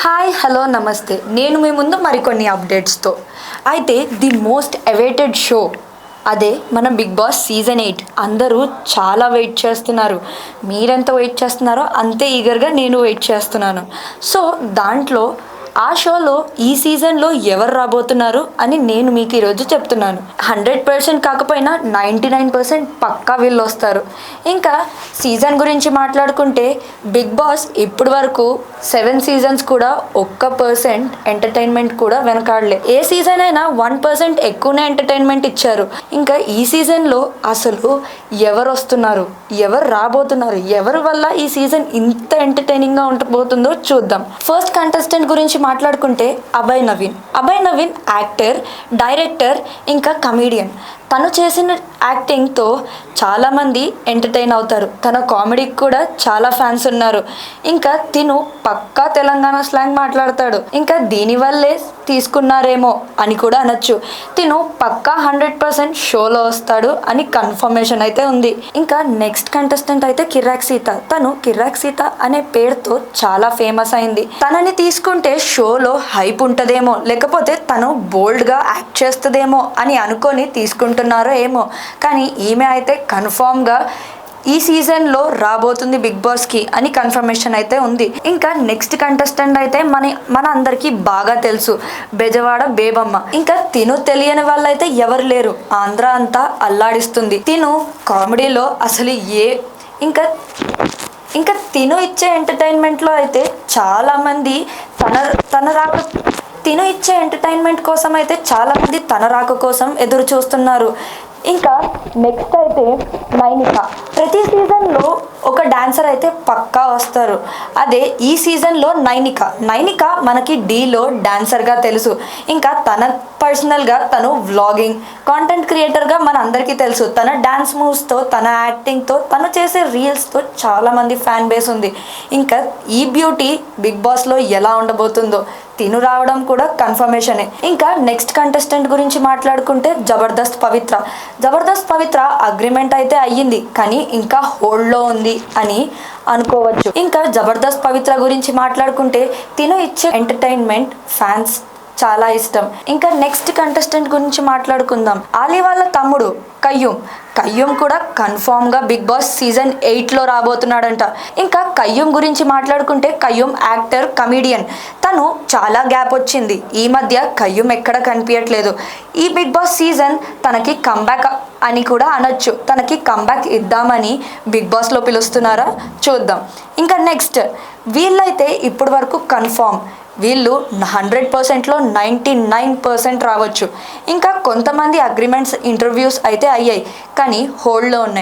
Hi hello నమస్తే. నేను మీ ముందు మరికొన్ని అప్డేట్స్తో అయితే ది మోస్ట్ అవైటెడ్ షో అదే మన బిగ్ బాస్ సీజన్ ఎయిట్ అందరూ చాలా వెయిట్ చేస్తున్నారు. మీరెంత వెయిట్ చేస్తున్నారో అంతే ఈగర్గా నేను వెయిట్ చేస్తున్నాను. సో దాంట్లో ఆ షోలో ఈ సీజన్లో ఎవరు రాబోతున్నారు అని నేను మీకు ఈరోజు చెప్తున్నాను. హండ్రెడ్ పర్సెంట్ కాకపోయినా నైంటీ నైన్ పర్సెంట్ పక్కా వీళ్ళు వస్తారు ఇంకా సీజన్ గురించి మాట్లాడుకుంటే బిగ్ బాస్ ఇప్పటి వరకు సెవెన్ సీజన్స్ కూడా ఒక్క పర్సెంట్ ఎంటర్టైన్మెంట్ కూడా వెనకాడలే. ఏ సీజన్ అయినా వన్ పర్సెంట్ ఎక్కువనే ఎంటర్టైన్మెంట్ ఇచ్చారు. ఇంకా ఈ సీజన్లో అసలు ఎవరు వస్తున్నారు? ఎవరు రాబోతున్నారు? ఎవరి వల్ల ఈ సీజన్ ఇంత ఎంటర్టైనింగ్గా ఉండబోతుందో చూద్దాం. ఫస్ట్ కంటెస్టెంట్ గురించి మాట్లాడుకుంటే అభయ్ నవీన్. అభయ్ నవీన్ యాక్టర్ డైరెక్టర్ ఇంకా కమీడియన్. తను చేసిన యాక్టింగ్తో చాలామంది ఎంటర్టైన్ అవుతారు. తన కామెడీకి కూడా చాలా ఫ్యాన్స్ ఉన్నారు. ఇంకా తిను పక్కా తెలంగాణ స్లాంగ్ మాట్లాడతాడు. ఇంకా దీనివల్లే తీసుకున్నారేమో అని కూడా అనొచ్చు. తిను పక్కా హండ్రెడ్ పర్సెంట్ షోలో వస్తాడు అని కన్ఫర్మేషన్ అయితే ఉంది. ఇంకా నెక్స్ట్ కంటెస్టెంట్ అయితే కిరాక్ సీత. తను కిరాక్ సీత అనే పేరుతో చాలా ఫేమస్ అయింది. తనని తీసుకుంటే షోలో హైప్ ఉంటుందేమో లేకపోతే తను బోల్డ్గా యాక్ట్ చేస్తుందేమో అని అనుకొని తీసుకుంటున్నారో ఏమో. కానీ ఈమె అయితే కన్ఫామ్గా ఈ సీజన్లో రాబోతుంది బిగ్ బాస్కి అని కన్ఫర్మేషన్ అయితే ఉంది. ఇంకా నెక్స్ట్ కంటెస్టెంట్ అయితే మన మన అందరికీ బాగా తెలుసు బెజవాడ బేబమ్మ. ఇంకా తిను తెలియని వాళ్ళైతే ఎవరు లేరు. ఆంధ్ర అంతా అల్లాడిస్తుంది. తిను కామెడీలో అసలు ఏ ఇంకా ఇంకా తిను ఇచ్చే ఎంటర్టైన్మెంట్లో అయితే చాలామంది తన తన రాక తిను ఇచ్చే ఎంటర్టైన్మెంట్ కోసం అయితే చాలామంది తన రాక కోసం ఎదురు చూస్తున్నారు ఇంకా నెక్స్ట్ అయితే నైనిక. ప్రతి సీజన్లో ఒక డాన్సర్ అయితే పక్కా వస్తారు. అదే ఈ సీజన్లో నైనిక. నైనిక మనకి డీలో డాన్సర్గా తెలుసు. ఇంకా తన పర్సనల్గా తను వ్లాగింగ్ కాంటెంట్ క్రియేటర్గా మన అందరికీ తెలుసు. తన డాన్స్ మూవ్స్తో తన యాక్టింగ్తో తను చేసే రీల్స్తో చాలామంది ఫ్యాన్ బేస్ ఉంది. ఇంకా ఈ బ్యూటీ బిగ్ బాస్లో ఎలా ఉండబోతుందో తిను రావడం కూడా కన్ఫర్మేషనే. ఇంకా నెక్స్ట్ కంటెస్టెంట్ గురించి మాట్లాడుకుంటే జబర్దస్త్ పవిత్ర. జబర్దస్త్ పవిత్ర అగ్రిమెంట్ అయితే అయ్యింది. కానీ ఇంకా హోల్డ్లో ఉంది అని అనుకోవచ్చు. ఇంకా జబర్దస్త్ పవిత్ర గురించి మాట్లాడుకుంటే తిను ఇచ్చే ఎంటర్టైన్మెంట్ ఫ్యాన్స్ చాలా ఇష్టం. ఇంకా నెక్స్ట్ కంటెస్టెంట్ గురించి మాట్లాడుకుందాం. ఆలీ వాళ్ళ తమ్ముడు కయ్యూమ్ కయ్యూమ్ కూడా కన్ఫామ్గా బిగ్ బాస్ సీజన్ ఎయిట్లో రాబోతున్నాడంట. ఇంకా కయ్యూమ్ గురించి మాట్లాడుకుంటే కయ్యూమ్ యాక్టర్ కమీడియన్ తను చాలా గ్యాప్ వచ్చింది. ఈ మధ్య కయ్యూమ్ ఎక్కడ కనిపించట్లేదు ఈ బిగ్ బాస్ సీజన్ తనకి కంబ్యాక్ అని కూడా అనొచ్చు. తనకి కంబ్యాక్ ఇద్దామని బిగ్ బాస్లో పిలుస్తున్నారా? చూద్దాం. ఇంకా నెక్స్ట్ వీళ్ళైతే ఇప్పటి వరకు కన్ఫామ్ వీళ్ళు హండ్రెడ్ పర్సెంట్లో నైంటీ నైన్ పర్సెంట్ రావచ్చు. ఇంకా కొంతమంది అగ్రిమెంట్స్ ఇంటర్వ్యూస్ అయితే అయ్యాయి. కానీ హోల్డ్లో ఉన్నాయి.